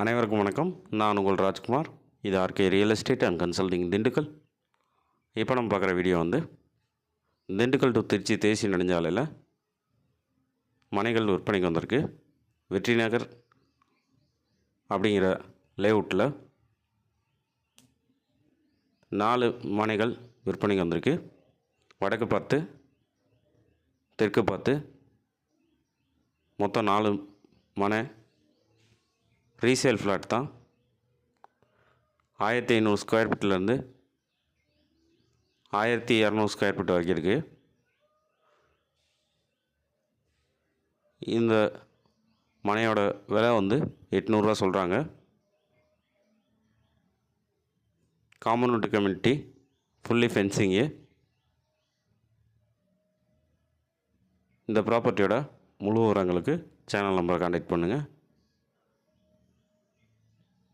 அனைவருக்கும் வணக்கம். நான் உங்கள் ராஜ்குமார். இது RK real estate and consulting Dindigul. இப்போ நம்ம பார்க்குற வீடியோ வந்து திண்டுக்கல் டு திருச்சி தேசிய நெடுஞ்சாலையில் மனைகள் விற்பனைக்கு வந்திருக்கு. வெற்றி நகர் அப்படிங்கிற லேஅவுட்டில் நாலு மனைகள் விற்பனைக்கு வந்திருக்கு. வடக்கு பார்த்து தெற்கு பார்த்து மொத்தம் நாலு மனை ரீசேல் ஃப்ளாட் தான். ஆயிரத்தி ஐநூறு ஸ்கொயர் ஃபீட்லேருந்து ஆயிரத்தி இரநூறு ஸ்கொயர் ஃபீட் வரைக்கும் இருக்குது இந்த மனையோட விலை வந்து எட்நூறுரூவா சொல்கிறாங்க காமன் கம்யூனிட்டி ஃபுல்லி ஃபென்சிங்கு இந்த ப்ராப்பர்ட்டியோட முழு விவரங்களுக்கு சேனல் நம்பரை காண்டாக்ட் பண்ணுங்கள்